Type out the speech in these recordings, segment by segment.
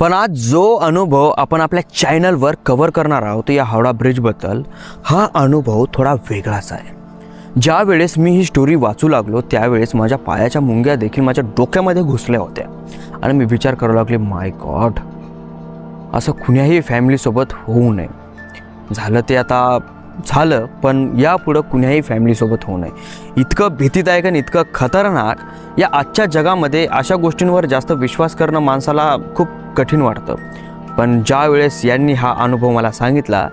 पण आज जो अनुभव आपण आपल्या चॅनलवर कव्हर करणार आहोत या हावडा ब्रिजबद्दल हा अनुभव थोडा वेगळाच आहे. ज्या वेळेस मी ही स्टोरी वाचू लागलो त्यावेळेस माझ्या पायाच्या मुंग्या देखील माझ्या डोक्यामध्ये घुसल्या होत्या. आणि मी विचार करू लागले माय गॉड असं कुण्याही फॅमिलीसोबत होऊ नये. झालं ते आता झालं पण यापुढं कुण्याही फॅमिलीसोबत होऊ नये. इतकं भीतीदायक आणि इतकं खतरनाक या आजच्या जगामध्ये अशा गोष्टींवर जास्त विश्वास करणं माणसाला खूप कठीण वाटतं. पण ज्या वेळेस यांनी हा अनुभव मला सांगितला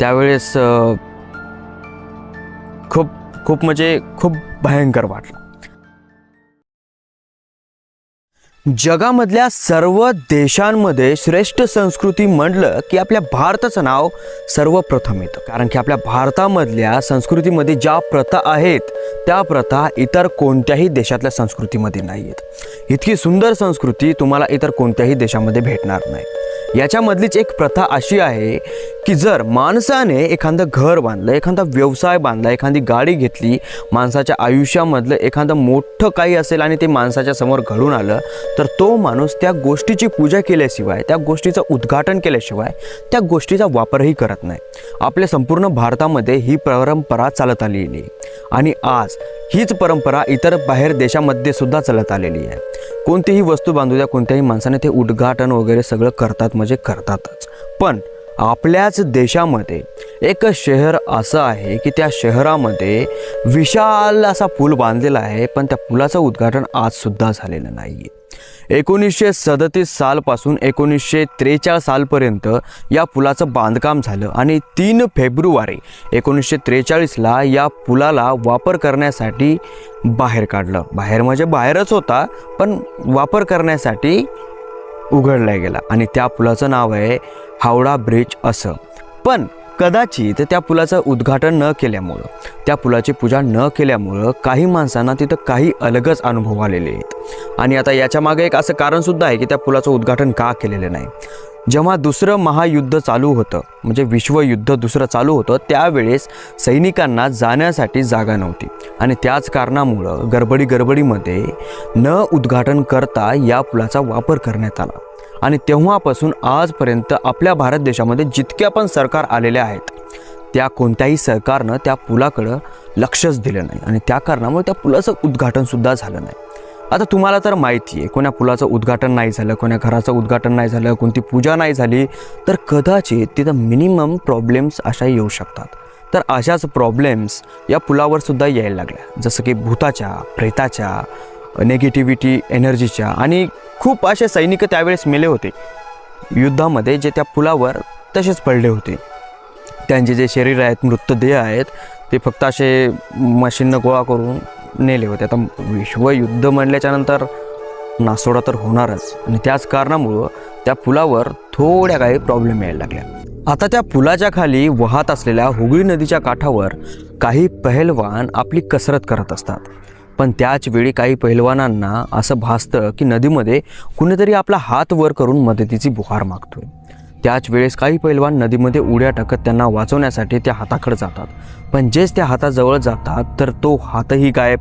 त्यावेळेस खूप खूप म्हणजे खूप भयंकर वाटलं. जगामधल्या सर्व देशांमध्ये श्रेष्ठ संस्कृती म्हटलं की आपल्या भारताचं नाव सर्वप्रथम येतं. कारण की आपल्या भारतामधल्या संस्कृतीमध्ये ज्या प्रथा आहेत त्या प्रथा इतर कोणत्याही देशातल्या संस्कृतीमध्ये नाही आहेत इतकी सुंदर संस्कृती तुम्हाला इतर कोणत्याही देशामध्ये भेटणार नाही याच्यामधलीच एक प्रथा अशी आहे की जर माणसाने एखादं घर बांधलं एखादा व्यवसाय बांधला एखादी गाडी घेतली माणसाच्या आयुष्यामधलं एखादं मोठं काही असेल आणि ते माणसाच्या समोर घडून आलं तर तो माणूस त्या गोष्टीची पूजा केल्याशिवाय त्या गोष्टीचं उद्घाटन केल्याशिवाय त्या गोष्टीचा वापरही करत नाही. आपल्या संपूर्ण भारतामध्ये ही परंपरा चालत आलेली आहे. आणि आज हीच परंपरा इतर बाहेर देशामध्ये सुद्धा चालत आलेली आहे. कोणतीही वस्तू बांधू द्या कोणत्याही माणसाने ते उद्घाटन वगैरे सगळं करतात म्हणजे करतातच. पण आपल्याच देशामध्ये एक शहर असं आहे की त्या शहरामध्ये विशाल असा पूल बांधलेला आहे पण त्या पुलाचं उद्घाटन आजसुद्धा झालेलं नाही आहे एकोणीसशे सदतीस सालपासून एकोणीसशे त्रेचाळीस सालपर्यंत या पुलाचं बांधकाम झालं आणि तीन फेब्रुवारी एकोणीसशे त्रेचाळीसला या पुलाला वापर करण्यासाठी बाहेर काढलं. बाहेर म्हणजे बाहेरच होता पण वापर करण्यासाठी उघडला गेला. आणि त्या पुलाचं नाव आहे हावडा ब्रिज असं. पण कदाचित त्या पुलाचं उद्घाटन न केल्यामुळं त्या पुलाची पूजा न केल्यामुळं काही माणसांना तिथं काही अलगच अनुभव आलेले आहेत. आणि आता याच्या मागे एक असं कारणसुद्धा आहे की त्या पुलाचं उद्घाटन का केलेलं नाही. जेव्हा दुसरं महायुद्ध चालू होतं म्हणजे विश्वयुद्ध दुसरं चालू होतं त्यावेळेस सैनिकांना जाण्यासाठी जागा नव्हती. आणि त्याच कारणामुळं गडबडी गडबडीमध्ये न उद्घाटन करता या पुलाचा वापर करण्यात आला. आणि तेव्हापासून आजपर्यंत आपल्या भारत देशामध्ये जितक्या पण सरकार आलेल्या आहेत त्या कोणत्याही सरकारनं त्या पुलाकडं लक्षच दिलं नाही. आणि त्या कारणामुळे त्या पुलाचं उद्घाटनसुद्धा झालं नाही. आता तुम्हाला तर माहिती आहे कोण्या पुलाचं उद्घाटन नाही झालं कोण्या घराचं उद्घाटन नाही झालं कोणती पूजा नाही झाली तर कदाचित तिथं मिनिमम प्रॉब्लेम्स अशा येऊ शकतात. तर अशाच प्रॉब्लेम्स या पुलावर सुद्धा यायला लागल्या. जसं की भूताच्या प्रेताच्या नेगेटिव्हिटी एनर्जीच्या आणि खूप असे सैनिक त्यावेळेस मेले होते. युद्धामध्ये जे त्या पुलावर तसेच पडले होते. त्यांचे जे शरीर आहेत मृतदेह आहेत ते फक्त असे मशीननं गोळा करून नेले होते. आता विश्वयुद्ध म्हणल्याच्यानंतर नासोडा तर होणारच. आणि त्याच कारणामुळं त्या पुलावर थोड्या काही प्रॉब्लेम यायला लागल्या. आता त्या पुलाच्या खाली वाहत असलेल्या हुगळी नदीच्या काठावर काही पहलवान आपली कसरत करत असतात. पण त्याच वेळी काही पहिलवानांना असं भासतं की नदीमध्ये कुणीतरी आपला हात वर करून मदतीची बुहार मागतोय. त्याच वेळेस काही पैलवान नदीमध्ये उड्या टाकत त्यांना वाचवण्यासाठी त्या हाताकडे जातात. पण जेच त्या हाताजवळ जातात तर तो हातही गायब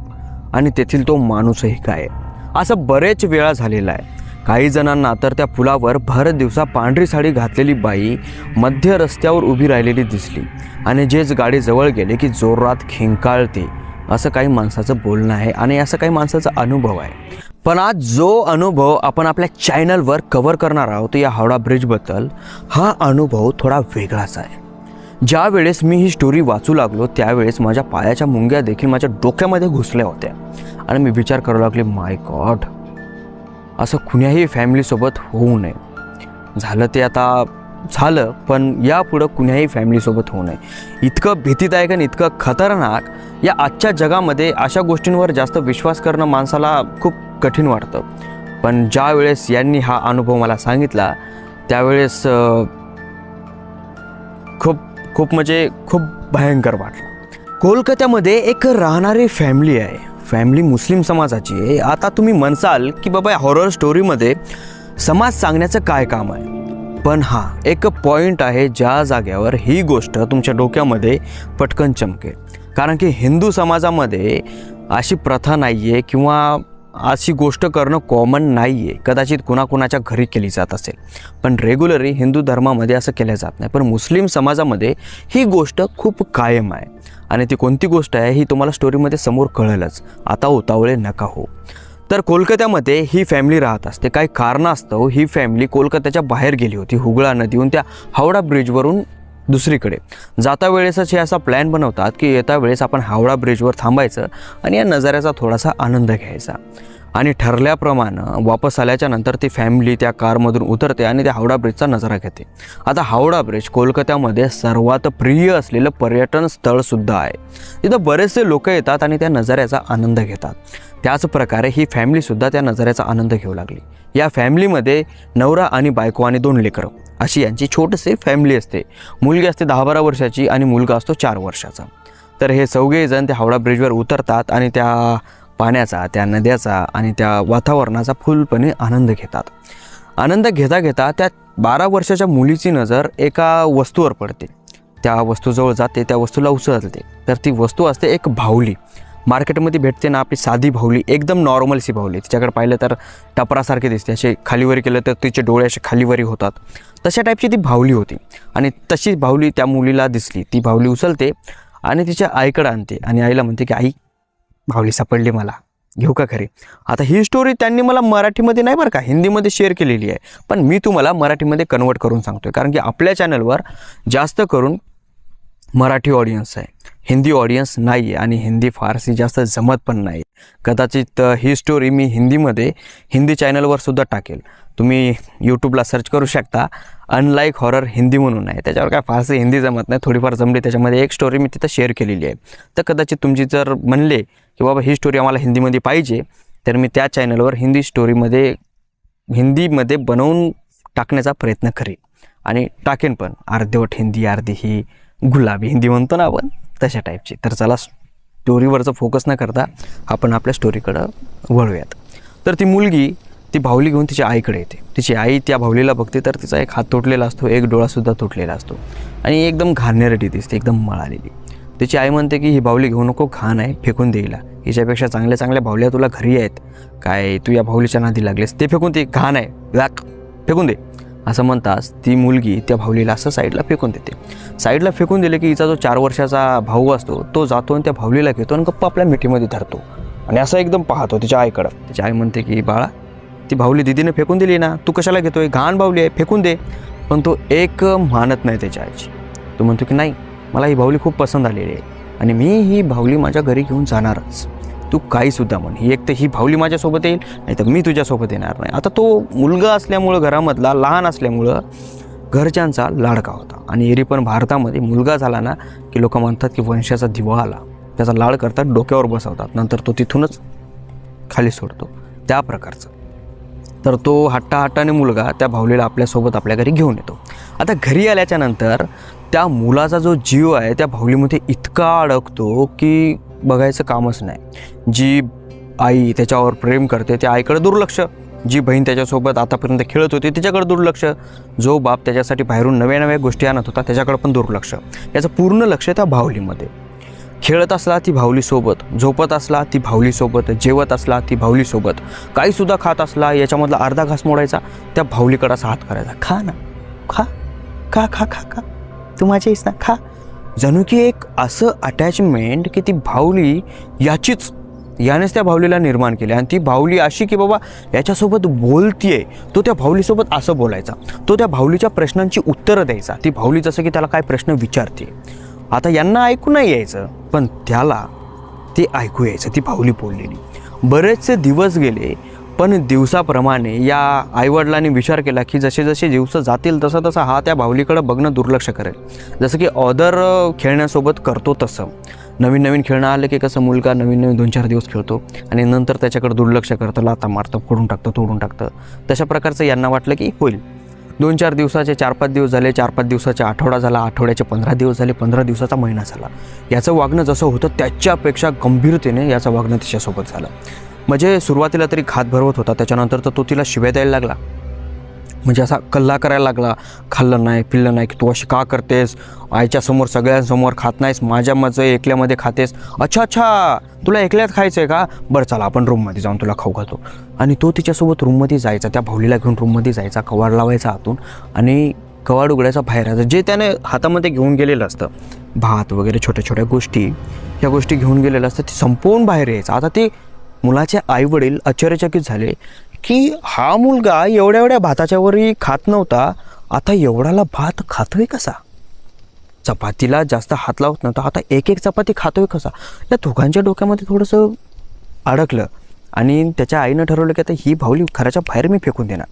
आणि तेथील तो माणूसही गायब. असं बरेच वेळा झालेलं आहे. काही जणांना तर त्या पुलावर भर दिवसा पांढरी साडी घातलेली बाई मध्य रस्त्यावर उभी राहिलेली दिसली आणि जेच गाडी जवळ गेले की जोरात खिंकाळते असं काही माणसाचं बोलणं आहे आणि असं काही माणसाचा अनुभव आहे. पण आज जो अनुभव आपण आपल्या चॅनलवर कव्हर करणार आहोत या हावडा ब्रिजबद्दल हा अनुभव थोडा वेगळाच आहे. ज्या वेळेस मी ही स्टोरी वाचू लागलो त्यावेळेस माझ्या पायाच्या मुंग्या देखील माझ्या डोक्यामध्ये घुसल्या होत्या. आणि मी विचार करू लागले माय गॉड असं कुण्याही फॅमिलीसोबत होऊ नये. झालं ते आता झालं पण यापुढं कुण्याही फॅमिलीसोबत होऊ नये. इतकं भीतीदायक आणि इतकं खतरनाक या आजच्या जगामध्ये अशा गोष्टींवर जास्त विश्वास करणं माणसाला खूप कठीण वाटतं. पण ज्या वेळेस यांनी हा अनुभव मला सांगितला त्यावेळेस खूप खूप म्हणजे खूप भयंकर वाटलं. कोलकात्यामध्ये एक राहणारी फॅमिली आहे. फॅमिली मुस्लिम समाजाची आहे. आता तुम्ही म्हणसाल की बाबा हॉरर स्टोरीमध्ये समाज सांगण्याचं काय काम आहे? पण हा एक पॉईंट आहे ज्या जाग्यावर ही गोष्ट तुमच्या डोक्यामध्ये पटकन चमकेल. कारण की हिंदू समाजामध्ये अशी प्रथा नाही आहे किंवा अशी गोष्ट करणं कॉमन नाही आहे कदाचित कुणाकुणाच्या घरी केली जात असेल. पण रेग्युलरली हिंदू धर्मामध्ये असं केलं जात नाही. पण मुस्लिम समाजामध्ये ही गोष्ट खूप कायम आहे. आणि ती कोणती गोष्ट आहे ही तुम्हाला स्टोरीमध्ये समोर कळेलच. आता उतावळे नका हो. तर कोलकात्यामध्ये ही फॅमिली राहत असते. काही कारणास्तव हो. ही. फॅमिली कोलकात्याच्या बाहेर गेली होती. हुगळा नदीहून त्या हावडा ब्रिजवरून दुसरीकडे. जाता वेळेसच हे असा प्लॅन बनवतात की येता वेळेस आपण हावडा ब्रिजवर थांबायचं आणि या नजाऱ्याचा थोडासा आनंद घ्यायचा. आणि ठरल्याप्रमाणे वापस आल्याच्यानंतर ती फॅमिली त्या कारमधून उतरते आणि त्या हावडा ब्रिजचा नजारा घेते. आता हावडा ब्रिज कोलकात्यामध्ये सर्वात प्रिय असलेलं पर्यटन स्थळसुद्धा आहे. तिथं बरेचसे लोक येतात आणि त्या नजाऱ्याचा आनंद घेतात. त्याच प्रकारे ही फॅमिलीसुद्धा त्या नजाऱ्याचा आनंद घेऊ लागली. या फॅमिलीमध्ये नवरा आणि बायको आणि दोन लेकरं. अशी यांची छोटसे फॅमिली असते. मुलगी असते दहा बारा वर्षाची आणि मुलगा असतो चार वर्षाचा. तर हे चौघेजण त्या हावडा ब्रिजवर उतरतात आणि त्या पाण्याचा त्या नद्याचा आणि त्या वातावरणाचा फुलपणे आनंद घेतात. आनंद घेता घेता त्या बारा वर्षाच्या मुलीची नजर एका वस्तूवर पडते. त्या वस्तूजवळ जाते त्या वस्तूला उचलते तर ती वस्तू असते एक भावली मार्केटमध्ये भेटते ना आपली साधी भावली एकदम नॉर्मलशी भावली. तिच्याकडे पाहिलं तर टपरासारखे दिसते. असे खालीवरी केलं तर तिचे डोळे असे खालीवरी होतात. तशा टाईपची ती भावली होती. आणि तशी भावली त्या मुलीला दिसली. ती भावली उचलते आणि तिच्या आईकडे आणते. आणि आईला म्हणते की आई भावली सापडली मला. घेऊ का खरी आता ही स्टोरी त्यांनी मला मराठीमध्ये नाही बरं का हिंदीमध्ये शेअर केलेली आहे. पण मी तुम्हाला मराठीमध्ये कन्वर्ट करून सांगतोय. कारण की आपल्या चॅनलवर जास्त करून मराठी ऑडियन्स आहे. हिंदी ऑडियन्स नाही आहे आणि हिंदी फारसी जास्त जमत पण नाही. कदाचित ही स्टोरी मी हिंदीमध्ये हिंदी चॅनलवर सुद्धा टाकेल. तुम्ही यूट्यूबला सर्च करू शकता. अनलाईक हॉरर हिंदी म्हणून आहे. त्याच्यावर काय फारसी हिंदी जमत नाही. थोडीफार जमली त्याच्यामध्ये एक स्टोरी मी तिथं शेअर केलेली आहे. तर कदाचित तुमची जर म्हणले की बाबा ही स्टोरी आम्हाला हिंदीमध्ये पाहिजे तर मी त्या चॅनलवर हिंदी स्टोरीमध्ये हिंदीमध्ये बनवून टाकण्याचा प्रयत्न करेन. आणि टाकेन पण. अर्धवट हिंदी अर्धी ही गुलाबी हिंदी म्हणतो ना आपण तशा टाईपची तर चला स्टोरीवरचं फोकस न करता आपण आपल्या स्टोरीकडं वळूयात. तर ती मुलगी ती भावली घेऊन तिच्या आईकडे येते. तिची आई त्या भावलीला बघते तर तिचा एक हात तुटलेला असतो एक डोळासुद्धा तुटलेला असतो. आणि एकदम घाणेरटी दिसते एकदम मळालेली. तिची आई म्हणते की ही बावली घेऊ नको घाण आहे फेकून देईला हिच्यापेक्षा चांगल्या चांगल्या बावल्या तुला घरी आहेत. काय तू या बावलीच्या नादी लागलीस? ते फेकून ते घाण आहे लाक फेकून दे. असं म्हणताच ती मुलगी त्या भावलीला असं साईडला फेकून देते. साईडला फेकून दिले की हिचा जो चार वर्षाचा भाऊ असतो तो जातो आणि त्या भावलीला घेतो आणि गप्पा आपल्या मिठीमध्ये धरतो. आणि असं एकदम पाहतो तिच्या आईकडं. तिची आई म्हणते की बाळा ती भावली दिदीने फेकून दिली ना तू कशाला घेतोय? घाण भाऊली आहे फेकून दे. पण तो एक मानत नाही त्याच्या आईची. तो म्हणतो की नाही मला ही भाऊली खूप पसंत आलेली आहे आणि मी ही भाऊली माझ्या घरी घेऊन जाणारच. तू काहीसुद्धा म्हण. ही एक तर ही भावली माझ्यासोबत येईल नाही तर मी तुझ्यासोबत येणार नाही. आता तो मुलगा असल्यामुळं घरामधला लहान असल्यामुळं घरच्यांचा लाडका होता. आणि एरी पण भारतामध्ये मुलगा झाला ना की लोक म्हणतात की वंशाचा दिवा आला. त्याचा लाड करतात डोक्यावर बसवतात. नंतर तो तिथूनच खाली सोडतो. त्या प्रकारचं. तर तो हट्टाहट्टाने मुलगा त्या भावलीला आपल्यासोबत आपल्या घरी घेऊन येतो. आता घरी आल्याच्यानंतर त्या मुलाचा जो जीव आहे त्या भावलीमध्ये इतका अडकतो की बघायचं कामच नाही. जी आई त्याच्यावर प्रेम करते त्या आईकडे दुर्लक्ष. जी बहीण त्याच्यासोबत आतापर्यंत खेळत होती तिच्याकडे दुर्लक्ष. जो बाप त्याच्यासाठी बाहेरून नव्या नव्या गोष्टी आणत होता त्याच्याकडे पण दुर्लक्ष. याचं पूर्ण लक्ष त्या भावलीमध्ये खेळत असला ती भावलीसोबत झोपत असला ती भावलीसोबत जेवत असला ती भावलीसोबत काहीसुद्धा खात असला याच्यामधला अर्धा घास मोडायचा त्या भावलीकडे असा हात करायचा खा ना खा खा खा खा. खा तू माझी आहेस ना खा. जणू की एक असं अटॅचमेंट की ती भावली याचीच यानेच त्या भावलीला निर्माण केले. आणि ती भावली अशी की बाबा याच्यासोबत बोलतीये तो त्या भावलीसोबत असं बोलायचा. तो त्या भावलीच्या प्रश्नांची उत्तरं द्यायचा. ती भावली जसं की त्याला काय प्रश्न विचारते. आता यांना ऐकू नाही यायचं पण त्याला ते ऐकू यायचं ती भावली बोललेली. बरेचसे दिवस गेले पण दिवसाप्रमाणे या आईवडिलांनी विचार केला की जसे जसे दिवस जातील तसं तसं हा त्या भावलीकडं बघणं दुर्लक्ष करेल. जसं की ऑदर खेळण्यासोबत करतो तसं. नवीन नवीन खेळणं आलं की कसं मुलगा नवीन नवीन दोन चार दिवस खेळतो आणि नंतर त्याच्याकडे दुर्लक्ष करतं लाता मारतं फोडून टाकतं तोडून टाकतं. तशा प्रकारचं यांना वाटलं की होईल. दोन चार दिवसाचे चार पाच दिवस झाले चार पाच दिवसाचा आठवडा झाला आठवड्याचे पंधरा दिवस झाले पंधरा दिवसाचा महिना झाला. याचं वागणं जसं होतं त्याच्यापेक्षा गंभीरतेने याचं वागणं तिच्यासोबत झालं. म्हणजे सुरुवातीला तरी खात भरवत होता त्याच्यानंतर तर तो तिला शिव्या द्यायला लागला. म्हणजे असा कल्ला करायला लागला खाल्लं नाही पिल्लं नाही की तू अशी का करतेस? आईच्यासमोर सगळ्यांसमोर खात नाहीस माझ्या मचं एकल्यामध्ये खातेस? अच्छा अच्छा तुला एकल्यात खायचं आहे का? बरं चला आपण रूममध्ये जाऊन तुला खाऊ घालतो. आणि तो तिच्यासोबत रूममध्ये जायचा त्या भाऊलीला घेऊन रूममध्ये जायचा कवाड लावायचा आतून आणि कवाड उघडायचा बाहेर यायचा जे त्याने हातामध्ये घेऊन गेलेलं असतं भात वगैरे छोट्या छोट्या गोष्टी ह्या गोष्टी घेऊन गेलेल्या असतात ते संपवून बाहेर यायचं. आता ते मुलाचे आई वडील आश्चर्यचकित झाले की हा मुलगा एवढ्या एवढ्या भाताच्यावरही खात नव्हता आता एवढाला भात खातोय कसा? चपातीला जास्त हात लावत नव्हता आता एक एक चपाती खातोय कसा? या दोघांच्या डोक्यामध्ये थोडंसं अडकलं आणि त्याच्या आईनं ठरवलं की आता ही भावली घराच्या बाहेर मी फेकून देणार.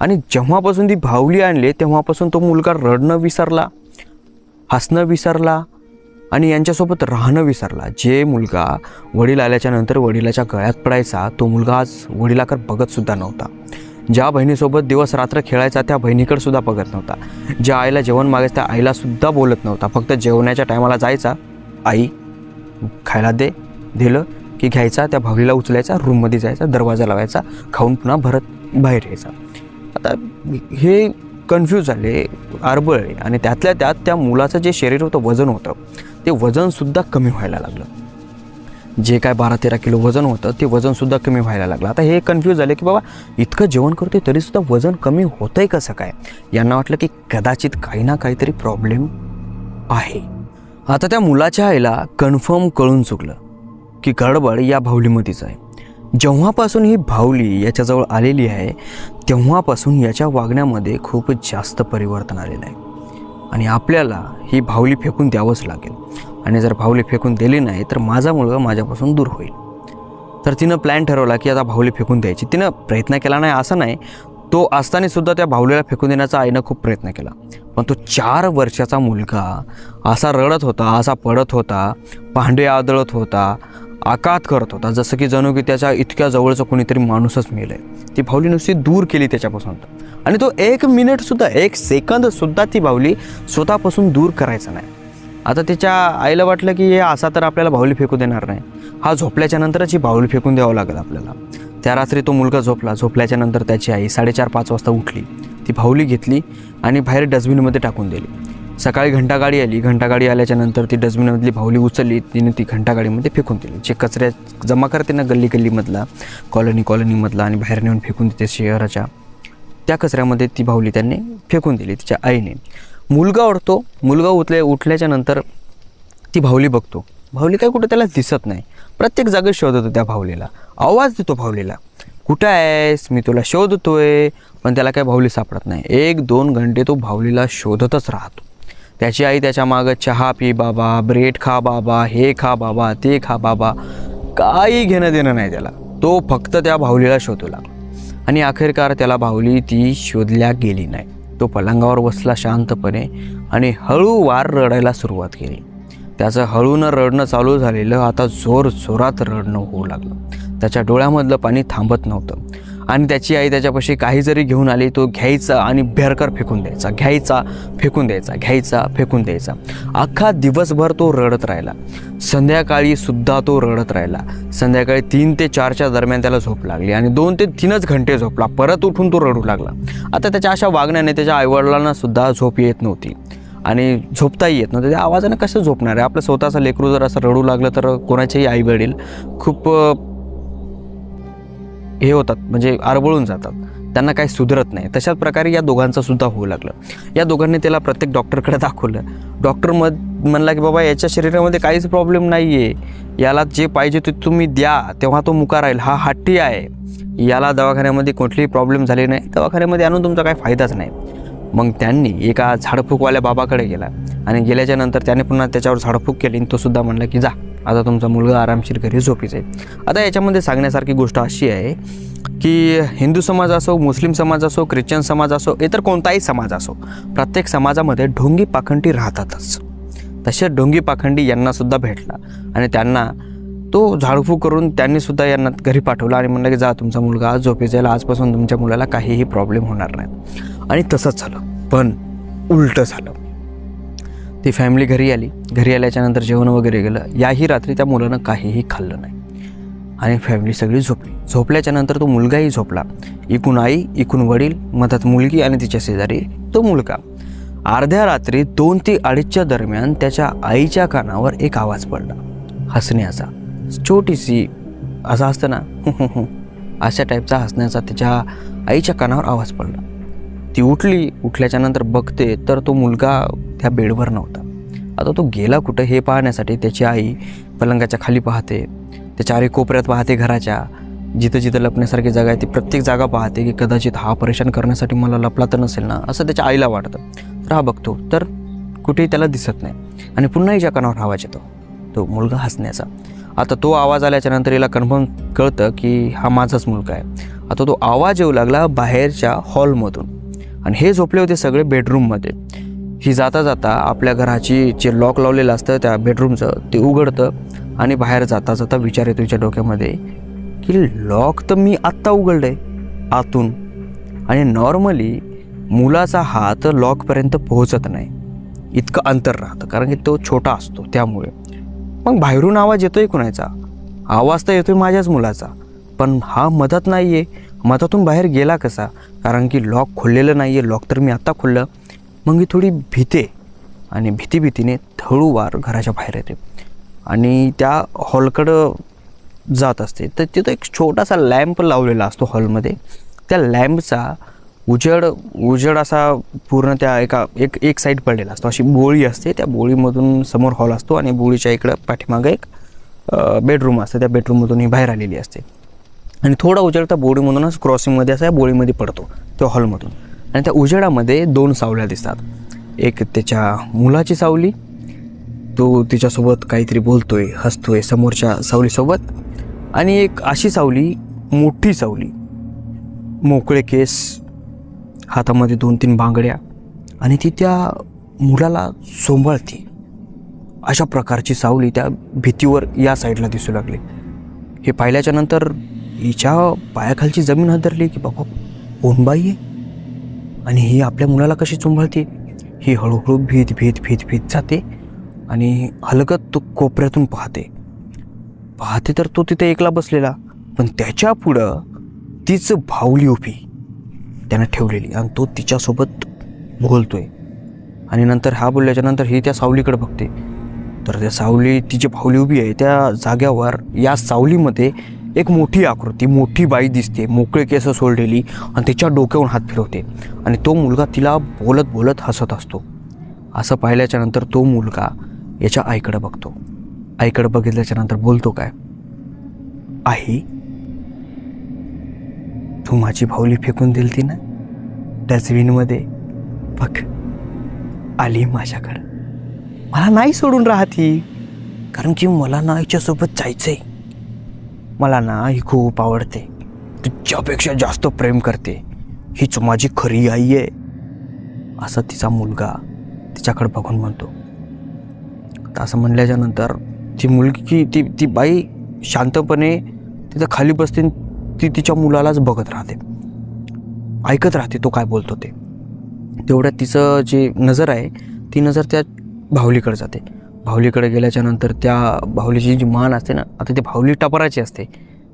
आणि जेव्हापासून ती भावली आणली तेव्हापासून तो मुलगा रडणं विसरला हसणं विसरला आणि यांच्यासोबत राहणं विसरला. जे मुलगा वडील आल्याच्यानंतर वडिलाच्या गळ्यात पडायचा तो मुलगा आज वडिलाकडे बघतसुद्धा नव्हता. ज्या बहिणीसोबत दिवस रात्र खेळायचा त्या बहिणीकडे सुद्धा बघत नव्हता. ज्या आईला जेवण मागायचं त्या आईला सुद्धा बोलत नव्हता. फक्त जेवणाच्या टायमाला जायचा आई खायला दे दिलं की घ्यायचा त्या भावलीला उचलायचा रूममध्ये जायचा दरवाजा लावायचा खाऊन पुन्हा भरत बाहेर यायचा. आता हे कन्फ्यूज झाले आरबळले आणि त्यातल्या त्यात त्या मुलाचं जे शरीर होतं वजन होतं ते वजनसुद्धा कमी व्हायला लागलं. जे काय बारा तेरा किलो वजन होतं ते वजनसुद्धा कमी व्हायला लागलं. आता हे कन्फ्यूज झाले की बाबा इतकं जेवण करते तरीसुद्धा वजन कमी होतं आहे कसं काय? यांना वाटलं की कदाचित काही ना काहीतरी प्रॉब्लेम आहे. आता त्या मुलाच्या आईला कन्फर्म कळून चुकलं की गडबड या भावलीमध्येच आहे. जेव्हापासून ही भावली याच्याजवळ आलेली आहे तेव्हापासून याच्या वागण्यामध्ये खूप जास्त परिवर्तन आलेलं आहे. आणि आपल्याला ही भावली फेकून द्यावंच लागेल. आणि जर भावली फेकून दिली नाही तर माझा मुलगा माझ्यापासून दूर होईल. तर तिनं प्लॅन ठरवला की आता भाऊली फेकून द्यायची. तिनं प्रयत्न केला नाही असं नाही. तो असताना सुद्धा त्या भावलीला फेकून देण्याचा आईनं खूप प्रयत्न केला. पण तो चार वर्षाचा मुलगा असा रडत होता असा पडत होता भांडे आदळत होता आकात करत होता. जसं की जणू की त्याच्या इतक्या जवळचं कोणीतरी माणूसच मेलं ती भावली नुसती दूर केली त्याच्यापासून. आणि तो एक मिनिटसुद्धा एक सेकंदसुद्धा ती भावली स्वतःपासून दूर करायचा नाही. आता त्याच्या आईला वाटलं की हे असा तर आपल्याला बाहुली फेकू देणार नाही. हा झोपल्याच्या नंतरच ही बाहुली फेकून द्यावं लागेल आपल्याला. त्या रात्री तो मुलगा झोपला. झोपल्याच्या नंतर त्याची आई साडेचार पाच वाजता उठली. ती बाहुली घेतली आणि बाहेर डस्टबिनमध्ये टाकून दिली. सकाळी घंटागाडी आली. घंटागाडी आल्याच्यानंतर ती डस्टबिनमधली बाहुली उचलली. तिने ती घंटागाडीमध्ये फेकून दिली. जे कचऱ्या जमा करते ना गल्ली गल्लीमधला कॉलनी कॉलनीमधला आणि बाहेर नेऊन फेकून देते शहराच्या त्या कचऱ्यामध्ये ती बाहुली त्यांनी फेकून दिली तिच्या आईने. मुलगा उठतो मुलगा उठले उठल्याच्या नंतर ती भावली बघतो. भावली काय कुठं त्याला दिसत नाही. प्रत्येक जागेत शोधतो त्या भावलीला. आवाज देतो भावलीला. कुठं आहेस? मी तुला शोधतोय. पण त्याला काय भावली सापडत नाही. एक दोन घंटे तो भावलीला शोधतच राहतो. त्याची आई त्याच्या मागं चहा पी बाबा ब्रेड खा बाबा हे खा बाबा ते खा बाबा. काही घेणं देणं नाही त्याला. तो फक्त त्या भावलीला शोधू लागला आणि अखेरकार त्याला भावली ती शोधल्या गेली नाही. तो पलंगावर बसला शांतपणे आणि हळूवार रडायला सुरुवात केली. त्याचं हळूनं रडणं चालू झालेलं आता जोर जोरात रडणं होऊ लागलं. त्याच्या डोळ्यामधलं पाणी थांबत नव्हतं. आणि त्याची आई त्याच्यापाशी काही जरी घेऊन आली तो घ्यायचा आणि भेरकर फेकून द्यायचा. घ्यायचा फेकून द्यायचा घ्यायचा फेकून द्यायचा. अख्खा दिवसभर तो रडत राहिला. संध्याकाळी सुद्धा तो रडत राहिला. संध्याकाळी तीन ते चारच्या दरम्यान त्याला झोप लागली आणि दोन ते तीनच घंटे झोपला. परत उठून तो रडू लागला. आता त्याच्या अशा वागण्याने त्याच्या आईवडिलांना सुद्धा झोप येत नव्हती. आणि झोपताही येत नव्हतं. त्या आवाजानं कसं झोपणार आहे? आपलं स्वतःचं लेकरू जर असं रडू लागलं तर कोणाचेही आई वडील खूप हे होतात म्हणजे आरबळून जातात. त्यांना काही सुधरत नाही. तशाच प्रकारे या दोघांचं सुद्धा होऊ लागलं. या दोघांनी त्याला प्रत्येक डॉक्टरकडे दाखवलं. डॉक्टर म म्हणला की बाबा याच्या शरीरामध्ये काहीच प्रॉब्लेम नाही आहे याला जे पाहिजे ते तुम्ही द्या. तेव्हा तो मुका राहील. हा हट्टी आहे. याला दवाखान्यामध्ये कुठलीही प्रॉब्लेम झाली नाही. दवाखान्यामध्ये आणून तुमचा काही फायदाच नाही. मग त्यांनी एका झाडफूकवाल्या बाबाकडे गेला. आणि गेल्याच्यानंतर त्याने पुन्हा त्याच्यावर झाडफूक केली आणि तो सुद्धा म्हणला की जा आता तुमचा मुलगा आरामशीर घरी झोपीच आहे. आता याच्यामध्ये सांगण्यासारखी गोष्ट अशी आहे की हिंदू समाज असो मुस्लिम समाज असो ख्रिश्चन समाज असो इतर कोणताही समाज असो प्रत्येक समाजामध्ये ढोंगी पाखंडी राहतातच. तसे ढोंगी पाखंडी यांनासुद्धा भेटला. आणि त्यांना तो झाडफूक करून त्यांनी सुद्धा यांना घरी पाठवलं आणि म्हणलं की जा तुमचा मुलगा आज झोपी जाईल. आजपासून तुमच्या मुलाला काहीही प्रॉब्लेम होणार नाही. आणि तसंच झालं. पण उलटं झालं. ती फॅमिली घरी आली. घरी आल्याच्यानंतर जेवण वगैरे गेलं याही रात्री त्या मुलानं काहीही खाल्लं नाही. आणि फॅमिली सगळी झोपली. झोपल्याच्यानंतर तो मुलगाही झोपला. इकून आई इकून वडील मधात मुलगी आणि तिच्या शेजारी तो मुलगा. अर्ध्या रात्री दोन ते अडीचच्या दरम्यान त्याच्या आईच्या कानावर एक आवाज पडला. हसण्याचा. छोटीशी असं असतं ना. अशा टाईपचा हसण्याचा त्याच्या आईच्या कानावर आवाज पडला. ती उठली उठल्याच्या नंतर बघते तर तो मुलगा त्या बेडवर नव्हता. आता तो गेला कुठं हे पाहण्यासाठी त्याची आई पलंगाच्या खाली पाहते त्याच्या आई कोपऱ्यात पाहते घराच्या जिथं जिथं लपण्यासारखी जागा आहे ती प्रत्येक जागा पाहते की कदाचित हा परेशान करण्यासाठी मला लपला तर नसेल ना असं त्याच्या आईला वाटतं. तर हा बघतो तर कुठेही त्याला दिसत नाही. आणि पुन्हा हिच्या कानावर आवाज येतो. तो मुलगा हसण्याचा. आता तो आवाज आल्याच्यानंतर याला हिला कन्फर्म कळतं की हा माझाच मुलगा आहे. आता तो आवाज येऊ लागला बाहेरच्या हॉलमधून. आणि हे झोपले होते सगळे बेडरूममध्ये. ही जाता जाता आपल्या घराची जे लॉक लावलेलं असतं त्या बेडरूमचं ते उघडतं आणि बाहेर जाता जाता विचार येतो तिच्या डोक्यामध्ये की लॉक तर मी आत्ता उघडलं आहे आतून. आणि नॉर्मली मुलाचा हात लॉकपर्यंत पोहोचत नाही. इतकं अंतर राहतं. कारण की तो छोटा असतो त्यामुळे. मग बाहेरून आवाज येतोय कुणाचा? आवाज तर येतोय माझ्याच मुलाचा. पण हा मदत नाही आहे मधातून बाहेर गेला कसा? कारण की लॉक खोललेलं नाही आहे लॉक तर मी आत्ता खोललं. मग ही थोडी भीते. आणि भीती भीतीने थळूवार घराच्या बाहेर येते. आणि त्या हॉलकडं जात असते. तर तिथं एक छोटासा लॅम्प लावलेला असतो हॉलमध्ये. त्या लॅम्पचा उजेड उजेड असा पूर्ण त्या एका एक एक साईड पडलेला असतो. अशी बोळी असते. त्या बोळीमधून समोर हॉल असतो आणि बोळीच्या इकडं पाठीमागं एक बेडरूम असतं. त्या बेडरूममधून ही बाहेर आलेली असते. आणि थोडा उजेड त्या बोळीमधूनच क्रॉसिंगमध्ये असा या बोळीमध्ये पडतो त्या हॉलमधून आणि त्या उजेडामध्ये दोन सावल्या दिसतात. एक त्याच्या मुलाची सावली तो तिच्यासोबत काहीतरी बोलतोय हसतोय समोरच्या सावलीसोबत. आणि एक अशी सावली मोठी सावली. मोकळे केस हातामध्ये दोन तीन बांगड्या आणि ती त्या मुलाला सोंबळते. अशा प्रकारची सावली त्या भीतीवर या साईडला दिसू लागली. हे पाहिल्याच्या नंतर हिच्या पायाखालची जमीन हदरली की बाबा कोण बाई आहे आणि ही आपल्या मुलाला कशी चुंबळते ही हळूहळू भीत भीत भीत भीत जाते आणि हलगत तो कोपऱ्यातून पाहते. पाहते तर तो तिथे एकला बसलेला पण त्याच्या पुढं तीच भावली उभी. त्यानं ठेवलेली आणि तो तिच्यासोबत बोलतोय. आणि नंतर हा बोलल्याच्या नंतर ही त्या सावलीकडे बघते. तर त्या सावली तिची भावली उभी आहे त्या जाग्यावर या सावलीमध्ये एक मोठी आकृती मोठी बाई दिसते मोकळे केस सोडलेली आणि तिच्या डोक्यावरून हात फिरवते. आणि तो मुलगा तिला बोलत बोलत हसत असतो. असं पाहिल्याच्या नंतर तो मुलगा याच्या आईकडे बघतो. आईकडे बघितल्याच्या नंतर बोलतो काय? आई तू माझी भाऊली फेकून दिलती ना डस्टबिनमध्ये बघ आली माझ्याकडं. मला नाही सोडून राहती कारण की मला ना हिच्यासोबत जायचंय. मला ना ही खूप आवडते. तिच्यापेक्षा जास्त प्रेम करते. हीच माझी खरी आई आहे. असं तिचा मुलगा तिच्याकडे बघून म्हणतो. तर असं म्हणल्याच्यानंतर ती मुलगी ती ती बाई शांतपणे तिथं खाली बसते ती तिच्या मुलालाच बघत राहते. ऐकत राहते तो काय बोलतो ते. तेवढ्यात तिचं जी नजर आहे ती नजर त्या भावलीकडे जाते. भावलीकडे गेल्याच्यानंतर त्या भावलीची जी मान असते ना आता ती भावली टपराची असते.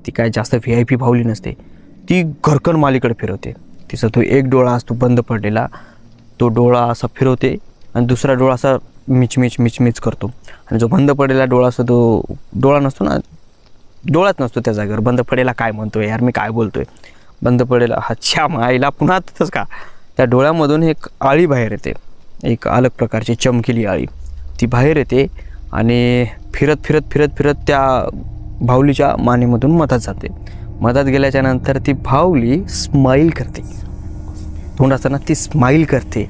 ती काय जास्त व्ही आय पी भावली नसते. ती घरकन मालीकडे फिरवते. तिचा तो एक डोळा असतो बंद पडलेला तो डोळा असा फिरवते आणि दुसरा डोळा असा मिचमिच मिचमिच करतो. आणि जो बंद पडलेला डोळा असतो तो डोळा नसतो ना डोळ्यात नसतो त्या जागेवर बंद पडेला काय म्हणतोय? यार मी काय बोलतोय? बंद पडेला. अच्छा आईला पुन्हा तसंच का? त्या डोळ्यामधून एक आळी बाहेर येते. एक अलग प्रकारची चमकिली आळी. ती बाहेर येते आणि फिरत फिरत फिरत फिरत त्या भावलीच्या मानेमधून मधात जाते. मधात गेल्याच्यानंतर ती भावली स्माईल करते. तोंड असताना ती स्माईल करते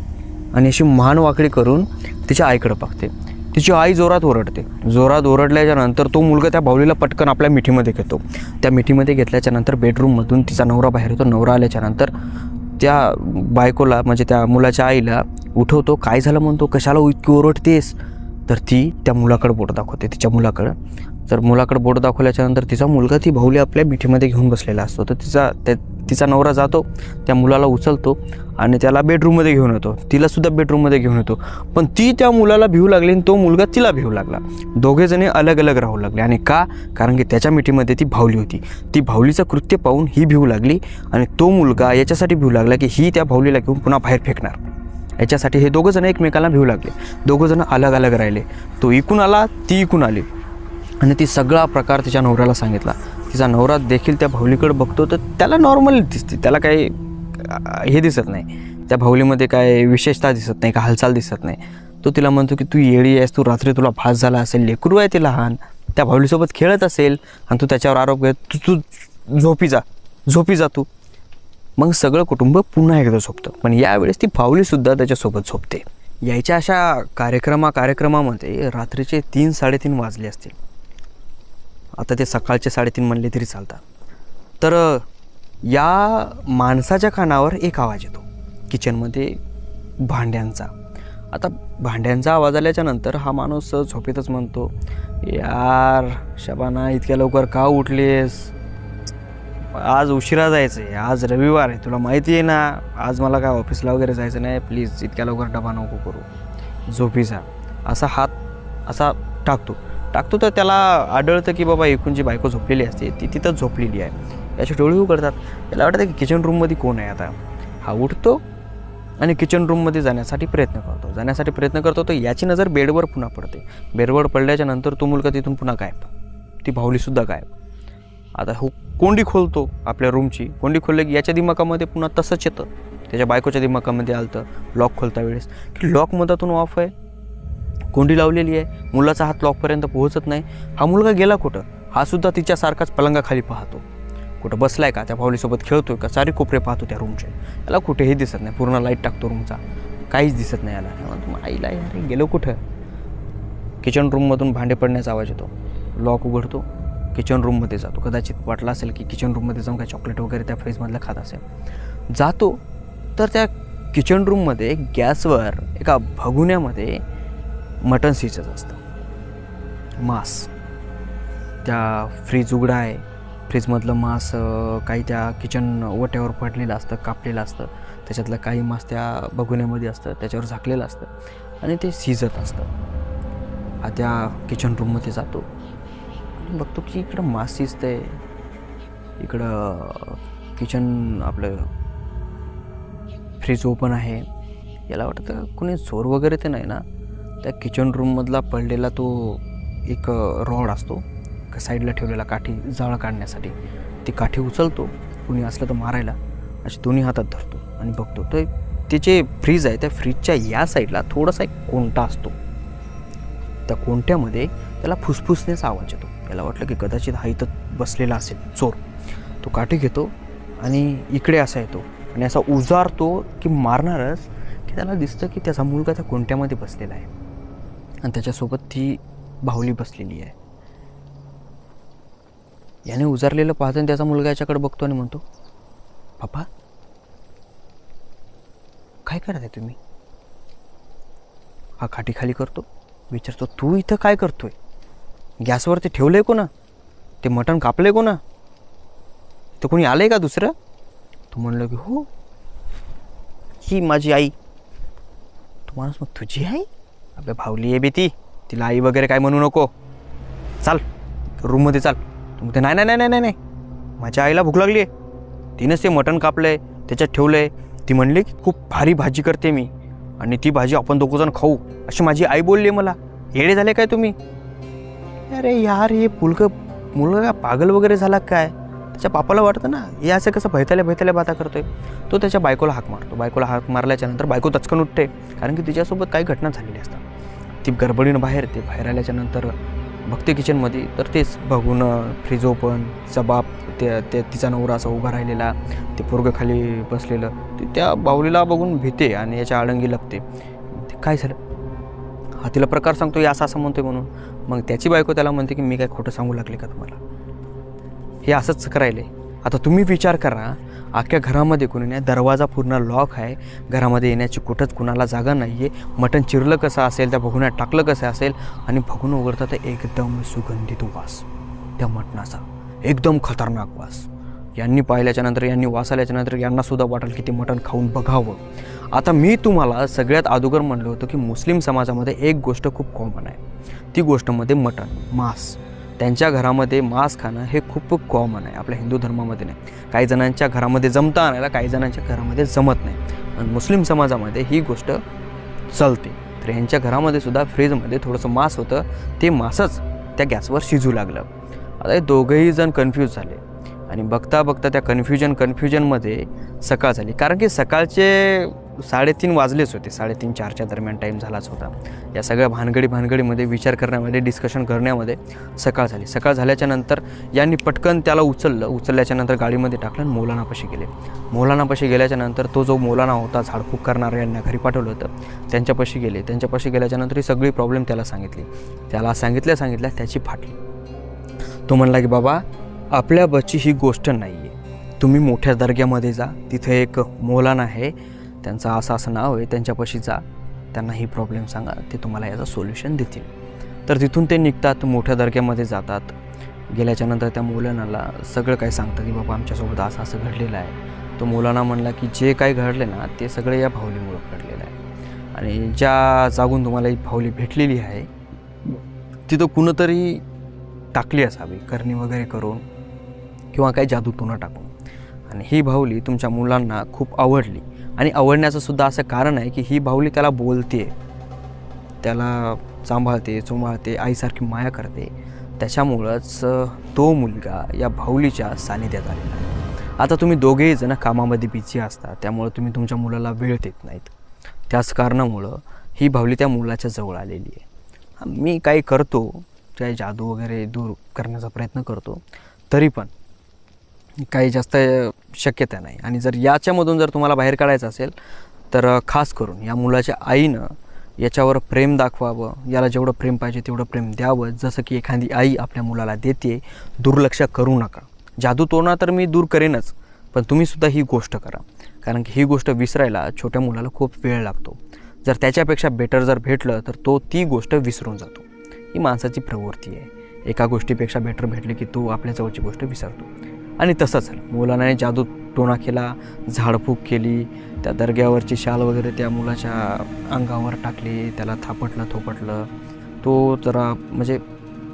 आणि अशी मान वाकडी करून तिच्या आईकडे बघते तिची आई जोरात ओरडते. जोरात ओरडल्याच्या नंतर तो मुलगा त्या भावलीला पटकन आपल्या मिठीमध्ये घेतो. त्या मिठीमध्ये घेतल्याच्या नंतर बेडरूममधून तिचा नवरा बाहेर येतो. नवरा आल्याच्यानंतर त्या बायकोला म्हणजे त्या मुलाच्या आईला उठवतो. काय झालं? म्हणतो. कशाला हो इतकी ओरडतेस? तर ती त्या मुलाकडे बोट दाखवते. तिच्या मुलाकडं. तर मुलाकडे बोट दाखवल्याच्यानंतर तिचा मुलगा ती भाऊली आपल्या मिठीमध्ये घेऊन बसलेला असतो. तर तिचा त्या तिचा नवरा जातो त्या मुलाला उचलतो आणि त्याला बेडरूममध्ये घेऊन येतो. तिलासुद्धा बेडरूममध्ये घेऊन येतो. पण ती त्या मुलाला भिवू लागली आणि तो मुलगा तिला भिवू लागला. दोघेजणे अलग अलग राहू लागले. आणि का? कारण की त्याच्या मिठीमध्ये ती भावली होती. ती भावलीचं कृत्य पाहून ही भिवू लागली आणि तो मुलगा याच्यासाठी भिवू लागला की ही त्या भावलीला घेऊन पुन्हा बाहेर फेकणार. याच्यासाठी हे दोघंजणं एकमेकाला भिवू लागले. दोघंजणं अलग अलग राहिले. तो इकून आला ती इकून आली. आणि ती सगळा प्रकार तिच्या नवऱ्याला सांगितला. तिचा नवरा देखील त्या भाऊलीकडे बघतो तर त्याला नॉर्मल दिसते. त्याला काही हे दिसत नाही. त्या भावलीमध्ये काय विशेषता दिसत नाही का हालचाल दिसत नाही. तो तिला म्हणतो की तू येडी आहेस तू रात्री तुला भास झाला असेल लेकरू आहे ते लहान. त्या भावलीसोबत खेळत असेल आणि तू त्याच्यावर आरोप घेत तू तू झोपी जा झोपी जा तू. मग सगळं कुटुंब पुन्हा एकदा झोपतं. पण यावेळेस ती भाऊलीसुद्धा त्याच्यासोबत झोपते. यायच्या अशा कार्यक्रमा कार्यक्रमामध्ये रात्रीचे तीन साडेतीन वाजले असतील. आता ते सकाळचे साडेतीन म्हणले तरी चालतात. तर या माणसाच्या कानावर एक आवाज येतो. किचनमध्ये भांड्यांचा. आता भांड्यांचा आवाज आल्याच्यानंतर हा माणूस झोपेतच म्हणतो यार शबाना इतक्या लवकर का उठलेस? आज उशिरा जायचं आहे आज रविवार आहे तुला माहिती आहे ना? आज मला काय ऑफिसला वगैरे जायचं नाही? प्लीज इतक्या लवकर डबा नको करू. झोपीचा असा हात असा टाकतो. टाकतो तर त्याला आढळतं की बाबा एकूण जी बायको झोपलेली असते ती तिथंच झोपलेली आहे. याचे डोळे उघडतात. त्याला वाटतं की किचन रूममध्ये कोण आहे आता? हा उठतो आणि किचन रूममध्ये जाण्यासाठी प्रयत्न करतो. जाण्यासाठी प्रयत्न करतो तर याची नजर बेडवर पुन्हा पडते. बेडवर पडल्याच्या नंतर तो मुलगा तिथून पुन्हा गायब. ती भावलीसुद्धा गायब. आता हो कोंडी खोलतो आपल्या रूमची कोंडी खोलले की याच्या दिमाकामध्ये पुन्हा तसंच येतं. त्याच्या बायकोच्या दिमाकामध्ये आलं तर लॉक खोलता वेळेस. की लॉक मधातून ऑफ आहे. कोंडी लावलेली आहे. मुलाचा हात लॉकपर्यंत पोहोचत नाही. हा मुलगा गेला कुठं? हा सुद्धा तिच्यासारखाच पलंगाखाली पाहतो. कुठं बसलाय का? त्या पावलीसोबत खेळतोय का? सारे कोपरे पाहतो त्या रूमचे याला कुठेही दिसत नाही. पूर्ण लाइट टाकतो रूमचा काहीच दिसत नाही याला. हे म्हणतो, आईला यार गेलो कुठं? किचन रूममधून भांडे पडण्याचा आवाज येतो. लॉक उघडतो. किचन रूममध्ये जातो. कदाचित वाटलं असेल की किचन रूममध्ये जाऊन काय चॉकलेट वगैरे त्या फ्रीजमधलं खात असेल. जातो. तर त्या किचन रूममध्ये गॅसवर एका भगुन्यामध्ये मटन शिजत असतं. मांस. त्या फ्रीज उघडा आहे. फ्रीजमधलं मांस काही त्या किचन ओट्यावर पडलेलं असतं कापलेलं असतं. त्याच्यातलं काही मांस त्या बघुण्यामध्ये असतं त्याच्यावर झाकलेलं असतं आणि ते शिजत असतं. हा त्या किचन रूममध्ये जातो. आणि बघतो की इकडं मांस आहे इकडं किचन आपलं फ्रीज ओपन आहे. याला वाटतं कोणी चोर वगैरे ते नाही ना? त्या किचन रूममधला पडलेला तो एक रॉड असतो. साईडला ठेवलेला काठी जाळ काढण्यासाठी. ती काठी उचलतो. कुणी असलं तर मारायला. असे दोन्ही हातात धरतो आणि बघतो. तर ते जे फ्रीज आहे त्या फ्रीजच्या या साईडला थोडासा एक कोणता असतो. त्या कोणत्यामध्ये त्याला फुसफुसण्याचा आवाज येतो. त्याला वाटलं की कदाचित हा इथं बसलेला असेल. चोर. तो काठी घेतो आणि इकडे असा येतो. आणि असा उजारतो की मारणारच की त्याला दिसतं की त्याचा मुलगा त्या कोणत्यामध्ये बसलेला आहे. आणि त्याच्यासोबत ती बाहुली बसलेली आहे. याने उजारलेलं पाहतं आणि त्याचा मुलगा याच्याकडे बघतो आणि म्हणतो पप्पा काय करताय तुम्ही? हा खाटीखाली करतो. विचारतो तू इथं काय करतोय? गॅसवर ते ठेवलंय कोणा? ते मटण कापलंय कोणा? तर कोणी आलंय का दुसरं? तू म्हणलं की हो ही माझी आई. तू माणूस मग तुझी आई? आपल्या भावली आहे बेती तिला आई वगैरे काय म्हणू नको. चाल रूममध्ये चाल. तू म्हणते नाही नाही नाही नाही नाही. माझ्या आईला भूक लागली आहे तिनंच ते मटण कापलं आहे त्याच्यात ठेवलं आहे ती म्हणली की खूप भारी भाजी करते मी आणि ती भाजी आपण दोघंजण खाऊ. अशी माझी आई बोलली आहे मला. येडे झाले काय तुम्ही? अरे यार हे पुलकं मुलगा पागल वगैरे झाला काय? त्याच्या बापाला वाटतं ना हे असं कसं भैताल्या भैताल्या बाता करतोय. तो त्याच्या बायकोला हाक मारतो. बायकोला हाक मारल्याच्यानंतर बायको तचकन उठते कारण की तिच्यासोबत काही घटना झालेली असतात. ती गडबडीनं बाहेर येते. बाहेर आल्याच्यानंतर बघते किचनमध्ये तर तेच बघून फ्रीज ओपन तिचा बाप ते तिचा नवरा असा उभा राहिलेला ते पोरगं खाली बसलेलं ते त्या बाहुलीला बघून भीते आणि याच्या आळंगी लपते. ते काय झालं? हा तिला प्रकार सांगतो या असं असं म्हणतोय म्हणून. मग त्याची बायको त्याला म्हणते की मी काय खोटं सांगू लागले का तुम्हाला? हे असंच करायले आता तुम्ही विचार करा अख्ख्या घरामध्ये कोणी नाही दरवाजा पूर्ण लॉक आहे. घरामध्ये येण्याची कुठंच कुणाला जागा नाही आहे मटण चिरलं कसं असेल त्या भगुण्यात टाकलं कसं असेल आणि भगून उघडता तर एकदम सुगंधित वास. त्या मटणाचा एकदम खतरनाक वास. यांनी पाहिल्याच्यानंतर यांनी वास आल्याच्यानंतर यांनासुद्धा वाटेल की ते मटण खाऊन बघावं. आता मी तुम्हाला सगळ्यात अगोदर म्हणलं होतं की मुस्लिम समाजामध्ये एक गोष्ट खूप कॉमन आहे. ती गोष्टमध्ये म्हणजे मटण मांस. त्यांच्या घरामध्ये मांस खाणं हे खूप कॉमन आहे आपल्या हिंदू धर्मामध्ये नाही. काही जणांच्या घरामध्ये जमता आणायला काही जणांच्या घरामध्ये जमत नाही. आणि मुस्लिम समाजामध्ये ही गोष्ट चालते. तर यांच्या घरामध्ये सुद्धा फ्रीजमध्ये थोडंसं मांस होतं. ते मांसच त्या गॅसवर शिजू लागलं. आता हे दोघंही जण कन्फ्यूज झाले. आणि बघता बघता त्या कन्फ्युजन कन्फ्युजनमध्ये सकाळ झाली. कारण की सकाळचे साडेतीन वाजलेच होते. साडेतीन चारच्या दरम्यान टाईम झालाच होता. या सगळ्या भानगडी भानगडीमध्ये विचार करण्यामध्ये डिस्कशन करण्यामध्ये सकाळ झाली. सकाळ झाल्याच्यानंतर यांनी पटकन त्याला उचललं. उचलल्याच्यानंतर गाडीमध्ये टाकलं आणि मौलानापाशी गेले. मौलानापाशी गेल्याच्यानंतर तो जो मौलाना होता झाडफूक करणारा यांना घरी पाठवलं होतं त्यांच्यापाशी गेले. त्यांच्यापाशी गेल्याच्यानंतर ही सगळी प्रॉब्लेम त्याला सांगितली. त्याला सांगितल्या सांगितल्या त्याची फाटली. तो म्हणला की बाबा आपल्या बची ही गोष्ट नाही आहे तुम्ही मोठ्या दर्ग्यामध्ये जा. तिथे एक मोलाना आहे. त्यांचा असं असं नाव आहे त्यांच्यापाशी जा. त्यांना ही प्रॉब्लेम सांगा ते तुम्हाला याचं सोल्युशन देतील. तर तिथून ते निघतात मोठ्या दर्ग्यामध्ये जातात. गेल्याच्यानंतर त्या मौलानाला सगळं काही सांगतं की बाबा आमच्यासोबत असं असं घडलेलं आहे. तो मौलाना म्हणला की जे काही घडले ना ते सगळं या भावलीमुळं घडलेलं आहे. आणि ज्या जागून तुम्हाला ही भावली भेटलेली आहे तिथं कुणंतरी टाकली असावी करणी वगैरे करून किंवा काही जादू टोना टाकून. आणि ही भावली तुमच्या मुलांना खूप आवडली. आणि आवडण्याचं सुद्धा असं कारण आहे की ही बाहुली त्याला बोलते त्याला सांभाळते चुंभाळते आईसारखी माया करते. त्याच्यामुळंच तो मुलगा या बाहुलीच्या सानिध्यात आलेला आहे. आता तुम्ही दोघेही जण कामामध्ये बिझी असता त्यामुळं तुम्ही तुमच्या मुलाला वेळ देत नाहीत. त्याच कारणामुळं ही बाहुली त्या मुलाच्या जवळ आलेली आहे. मी काही करतो त्या जादू वगैरे दूर करण्याचा प्रयत्न करतो तरी पण काही जास्त शक्यता नाही. आणि जर याच्यामधून जर तुम्हाला बाहेर काढायचं असेल तर खास करून या मुलाच्या आईनं याच्यावर प्रेम दाखवावं याला जेवढं प्रेम पाहिजे तेवढं प्रेम द्यावं. जसं की एखादी आई आपल्या मुलाला देते दुर्लक्ष करू नका. जादू तोरणा तर मी दूर करेनच पण तुम्हीसुद्धा ही गोष्ट करा. कारण की ही गोष्ट विसरायला छोट्या मुलाला खूप वेळ लागतो. जर त्याच्यापेक्षा बेटर जर भेटलं तर तो ती गोष्ट विसरून जातो. ही माणसाची प्रवृत्ती आहे. एका गोष्टीपेक्षा बेटर भेटली की तो आपल्या जवळची गोष्ट विसरतो. आणि तसंच मुलाने जादू टोणा केला झाडफूक केली त्या दर्ग्यावरची शाल वगैरे त्या मुलाच्या अंगावर टाकली त्याला थापटलं थोपटलं. तो जरा म्हणजे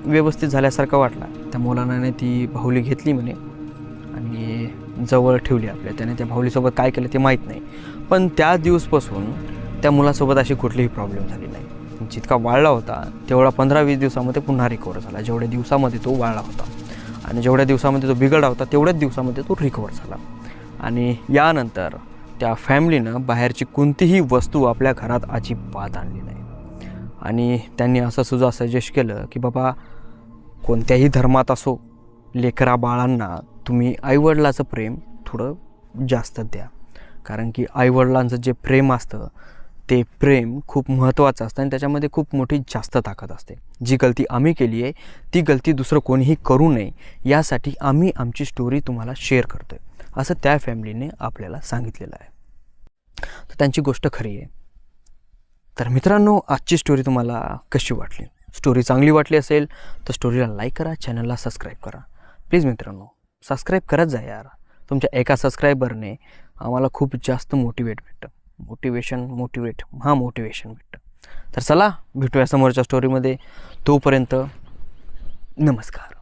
व्यवस्थित झाल्यासारखा वाटला. त्या मुलाने ती बाहुली घेतली म्हणे आणि जवळ ठेवली आपल्या. त्याने त्या भाऊलीसोबत काय केलं ते माहीत नाही. पण त्या दिवसपासून त्या मुलासोबत अशी कुठलीही प्रॉब्लेम झाली नाही. जितका वाळला होता तेवढा पंधरा वीस दिवसामध्ये पुन्हा रिकवर झाला. जेवढ्या दिवसामध्ये तो वाळला होता. आणि जेवढ्या दिवसामध्ये तो बिघडला होता तेवढ्याच दिवसामध्ये तो रिकवर झाला. आणि यानंतर त्या फॅमिलीनं बाहेरची कोणतीही वस्तू आपल्या घरात अजिबात आणली नाही. आणि त्यांनी असं सुद्धा सजेस्ट केलं की बाबा कोणत्याही धर्मात असो लेकरा बाळांना तुम्ही आईवडिलाचं प्रेम थोडं जास्त द्या. कारण की आईवडिलांचं जे प्रेम असतं ते प्रेम खूप महत्त्वाचं असतं आणि त्याच्यामध्ये खूप मोठी जास्त ताकद असते. जी गलती आम्ही केली आहे ती गलती दुसरं कोणीही करू नये यासाठी आम्ही आमची स्टोरी तुम्हाला शेअर करतो आहे असं त्या फॅमिलीने आपल्याला सांगितलेलं आहे. तर त्यांची गोष्ट खरी आहे. तर मित्रांनो आजची स्टोरी तुम्हाला कशी वाटली? स्टोरी चांगली वाटली असेल तर स्टोरीला लाईक करा चॅनलला सबस्क्राईब करा. प्लीज मित्रांनो सबस्क्राईब करत जा यार. तुमच्या एका सबस्क्रायबरने आम्हाला खूप जास्त मोटिवेट भेटतं. मोटिवेशन मोटिवेट हा मोटिवेशन भेटतं. तर चला भेटूया समोरच्या स्टोरीमध्ये तोपर्यंत नमस्कार.